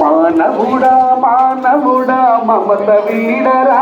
మానవుడా మానవుడా మమత వీడరా.